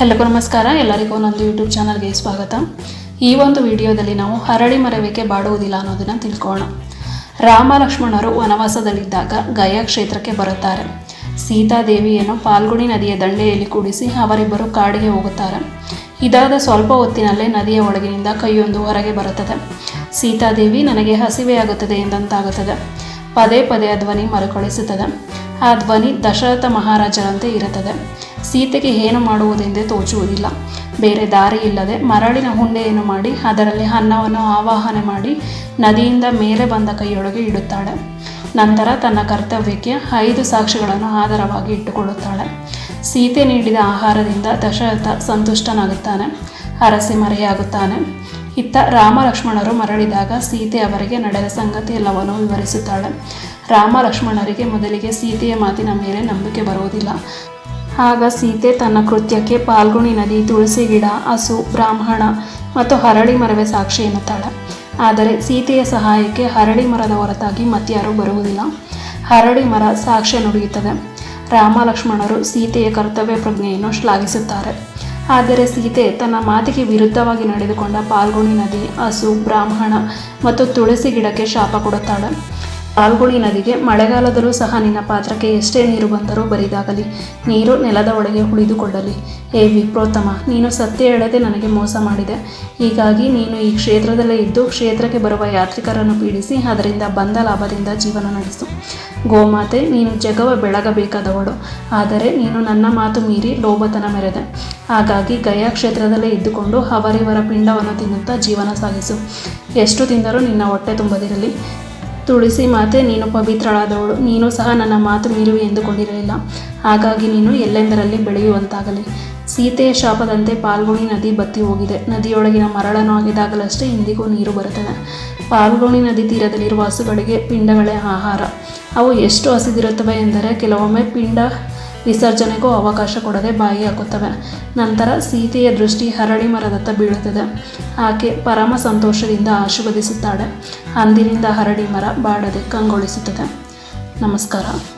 ಎಲ್ಲರಿಗೂ ನಮಸ್ಕಾರ. ಎಲ್ಲರಿಗೂ ನಂದು ಯೂಟ್ಯೂಬ್ ಚಾನಲ್ಗೆ ಸ್ವಾಗತ. ಈ ಒಂದು ವಿಡಿಯೋದಲ್ಲಿ ನಾವು ಹರಳಿ ಮರವಿಕೆ ಬಾಡುವುದಿಲ್ಲ ಅನ್ನೋದನ್ನು ತಿಳ್ಕೊಳ್ಳೋಣ. ರಾಮ ಲಕ್ಷ್ಮಣರು ವನವಾಸದಲ್ಲಿದ್ದಾಗ ಗಯಾ ಕ್ಷೇತ್ರಕ್ಕೆ ಬರುತ್ತಾರೆ. ಸೀತಾದೇವಿಯನ್ನು ಪಾಲ್ಗುಣಿ ನದಿಯ ದಂಡೆಯಲ್ಲಿ ಕೂಡಿಸಿ ಅವರಿಬ್ಬರು ಕಾಡಿಗೆ ಹೋಗುತ್ತಾರೆ. ಇದಾದ ಸ್ವಲ್ಪ ಹೊತ್ತಿನಲ್ಲೇ ನದಿಯ ಒಳಗಿನಿಂದ ಕೈಯೊಂದು ಹೊರಗೆ ಬರುತ್ತದೆ. ಸೀತಾದೇವಿ ನನಗೆ ಹಸಿವೆಯಾಗುತ್ತದೆ ಎಂದಂತಾಗುತ್ತದೆ. ಪದೇ ಪದೇ ಆ ಧ್ವನಿ ಮರುಕಳಿಸುತ್ತದೆ. ಆ ಧ್ವನಿ ದಶರಥ ಮಹಾರಾಜರಂತೆ ಇರುತ್ತದೆ. ಸೀತೆಗೆ ಏನು ಮಾಡುವುದೆಂದೇ ತೋಚುವುದಿಲ್ಲ. ಬೇರೆ ದಾರಿ ಇಲ್ಲದೆ ಮರಳಿನ ಹುಂಡೆಯನ್ನು ಮಾಡಿ, ಅದರಲ್ಲಿ ಅನ್ನವನ್ನು ಆವಾಹನೆ ಮಾಡಿ, ನದಿಯಿಂದ ಮೇಲೆ ಬಂದ ಕೈಯೊಳಗೆ ಇಡುತ್ತಾಳೆ. ನಂತರ ತನ್ನ ಕರ್ತವ್ಯಕ್ಕೆ ಐದು ಸಾಕ್ಷಿಗಳನ್ನು ಆಧಾರವಾಗಿ ಇಟ್ಟುಕೊಳ್ಳುತ್ತಾಳೆ. ಸೀತೆ ನೀಡಿದ ಆಹಾರದಿಂದ ದಶರಥ ಸಂತುಷ್ಟನಾಗುತ್ತಾನೆ. ಅರಸಿ ಮರೆಯಾಗುತ್ತಾನೆ. ಇತ್ತ ರಾಮ ಲಕ್ಷ್ಮಣರು ಮರಳಿದಾಗ ಸೀತೆ ಅವರಿಗೆ ನಡೆದ ಸಂಗತಿ ಎಲ್ಲವನ್ನು ವಿವರಿಸುತ್ತಾಳೆ. ರಾಮ ಲಕ್ಷ್ಮಣರಿಗೆ ಮೊದಲಿಗೆ ಸೀತೆಯ ಮಾತಿನ ಮೇಲೆ ನಂಬಿಕೆ ಬರುವುದಿಲ್ಲ. ಆಗ ಸೀತೆ ತನ್ನ ಕೃತ್ಯಕ್ಕೆ ಪಾಲ್ಗುಣಿ ನದಿ, ತುಳಸಿ ಗಿಡ, ಹಸು, ಬ್ರಾಹ್ಮಣ ಮತ್ತು ಹರಳಿ ಮರವೇ ಸಾಕ್ಷಿ ಎನ್ನುತ್ತಾಳೆ. ಆದರೆ ಸೀತೆಯ ಸಹಾಯಕ್ಕೆ ಹರಳಿ ಮರದ ಹೊರತಾಗಿ ಮತ್ಯಾರೂ ಬರುವುದಿಲ್ಲ. ಹರಳಿ ಮರ ಸಾಕ್ಷ್ಯ ನುಡಿಯುತ್ತದೆ. ರಾಮ ಲಕ್ಷ್ಮಣರು ಸೀತೆಯ ಕರ್ತವ್ಯ ಪ್ರಜ್ಞೆಯನ್ನು ಶ್ಲಾಘಿಸುತ್ತಾರೆ. ಆದರೆ ಸೀತೆ ತನ್ನ ಮಾತಿಗೆ ವಿರುದ್ಧವಾಗಿ ನಡೆದುಕೊಂಡ ಪಾಲ್ಗುಣಿ ನದಿ, ಹಸು, ಬ್ರಾಹ್ಮಣ ಮತ್ತು ತುಳಸಿ ಗಿಡಕ್ಕೆ ಶಾಪ ಕೊಡುತ್ತಾಳೆ. ಪಾಲ್ಗುಣಿ ನದಿಗೆ ಮಳೆಗಾಲದಲ್ಲೂ ಸಹ ನಿನ್ನ ಪಾತ್ರಕ್ಕೆ ಎಷ್ಟೇ ನೀರು ಬಂದರೂ ಬರಿದಾಗಲಿ. ನೀರು ನೆಲದ ಒಳಗೆ ಉಳಿದುಕೊಳ್ಳಲಿ. ಹೇ ವಿಪ್ರೋತ್ತಮ, ನೀನು ಸತ್ಯ ಹೇಳದೆ ನನಗೆ ಮೋಸ ಮಾಡಿದೆ. ಹೀಗಾಗಿ ನೀನು ಈ ಕ್ಷೇತ್ರದಲ್ಲೇ ಇದ್ದು ಕ್ಷೇತ್ರಕ್ಕೆ ಬರುವ ಯಾತ್ರಿಕರನ್ನು ಪೀಡಿಸಿ ಅದರಿಂದ ಬಂದ ಲಾಭದಿಂದ ಜೀವನ ನಡೆಸು. ಗೋಮಾತೆ, ನೀನು ಜಗವ ಬೆಳಗಬೇಕಾದವಳು ಆದರೆ ನೀನು ನನ್ನ ಮಾತು ಮೀರಿ ಲೋಭತನ ಮೆರೆದೆ. ಹಾಗಾಗಿ ಗಯಾ ಕ್ಷೇತ್ರದಲ್ಲೇ ಇದ್ದುಕೊಂಡು ಅವರಿವರ ಪಿಂಡವನ್ನು ತಿನ್ನುತ್ತಾ ಜೀವನ ಸಾಗಿಸು. ಎಷ್ಟು ತಿಂದರೂ ನಿನ್ನ ಹೊಟ್ಟೆ ತುಂಬದಿರಲಿ. ತುಳಸಿ ಮಾತೆ ನೀನು ಪವಿತ್ರಳಾದವಳು, ನೀನು ಸಹ ನನ್ನ ಮಾತು ಮೀರುವೆ ಎಂದುಕೊಂಡಿರಲಿಲ್ಲ. ಹಾಗಾಗಿ ನೀನು ಎಲ್ಲೆಂದರಲ್ಲಿ ಬೆಳೆಯುವಂತಾಗಲಿ. ಸೀತೆಯ ಶಾಪದಂತೆ ಪಾಲ್ಗುಣಿ ನದಿ ಬತ್ತಿ ಹೋಗಿದೆ. ನದಿಯೊಳಗಿನ ಮರಳನ್ನು ಆಗಿದಾಗಲಷ್ಟೇ ಇಂದಿಗೂ ನೀರು ಬರುತ್ತದೆ. ಪಾಲ್ಗುಣಿ ನದಿ ತೀರದಲ್ಲಿರುವ ಹಸುಗಳಿಗೆ ಪಿಂಡಗಳೇ ಆಹಾರ. ಅವು ಎಷ್ಟು ಹಸಿದಿರುತ್ತವೆ ಎಂದರೆ ಕೆಲವೊಮ್ಮೆ ಪಿಂಡ ವಿಸರ್ಜನೆಗೂ ಅವಕಾಶ ಕೊಡದೆ ಬಾಯಿ ಹಾಕುತ್ತವೆ. ನಂತರ ಸೀತೆಯ ದೃಷ್ಟಿ ಹರಳಿ ಮರದತ್ತ ಬೀಳುತ್ತದೆ. ಆಕೆ ಪರಮ ಸಂತೋಷದಿಂದ ಆಶೀರ್ವದಿಸುತ್ತಾಳೆ. ಅಂದಿನಿಂದ ಹರಡಿ ಮರ ಬಾಡದೆ ಕಂಗೊಳಿಸುತ್ತದೆ. ನಮಸ್ಕಾರ.